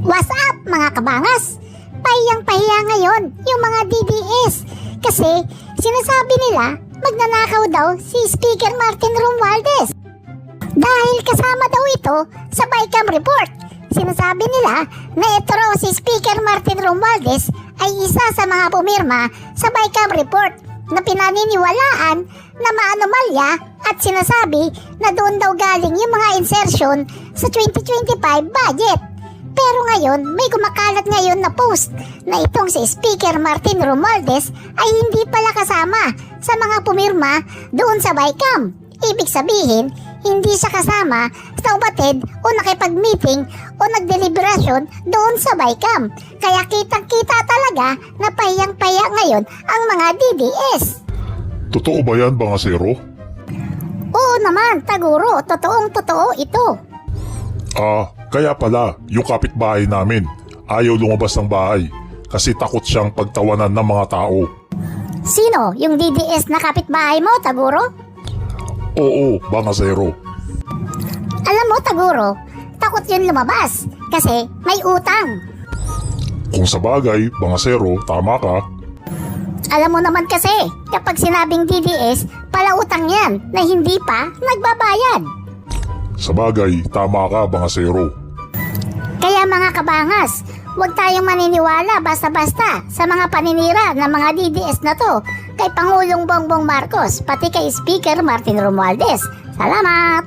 What's up mga kabangas? Pahiyang pahiya ngayon yung mga DDS kasi sinasabi nila magnanakaw daw si Speaker Martin Romualdez. Dahil kasama daw ito sa BICAM report. Sinasabi nila na ito raw si Speaker Martin Romualdez ay isa sa mga pumirma sa BICAM report na pinaniniwalaan na maanomalya at sinasabi na doon daw galing yung mga insertion sa 2025 budget. Pero ngayon, may kumakalat ngayon na post na itong si Speaker Martin Romualdez ay hindi pala kasama sa mga pumirma doon sa BICAM. Ibig sabihin, hindi siya kasama sa umatid o nakipag-meeting o nagdeliberasyon doon sa BICAM. Kaya kitang-kita talaga na pahiyang-pahiya ngayon ang mga DDS. Totoo ba yan, Bangasero? Oo naman, Taguro, totoong totoo ito. Ah, kaya pala, yung kapitbahay namin, ayaw lumabas ng bahay kasi takot siyang pagtawanan ng mga tao. Sino? Yung DDS na kapitbahay mo, Taguro? Oo, Bangasero. Alam mo, Taguro, takot yun lumabas kasi may utang. Kung sa bagay, Bangasero, tama ka. Alam mo naman kasi, kapag sinabing DDS, palautang yan na hindi pa nagbabayad. Sa bagay, tama ka, Bangasero. Kaya mga kabangas, huwag tayong maniniwala basta-basta sa mga paninira ng mga DDS na to kay Pangulong Bongbong Marcos pati kay Speaker Martin Romualdez. Salamat!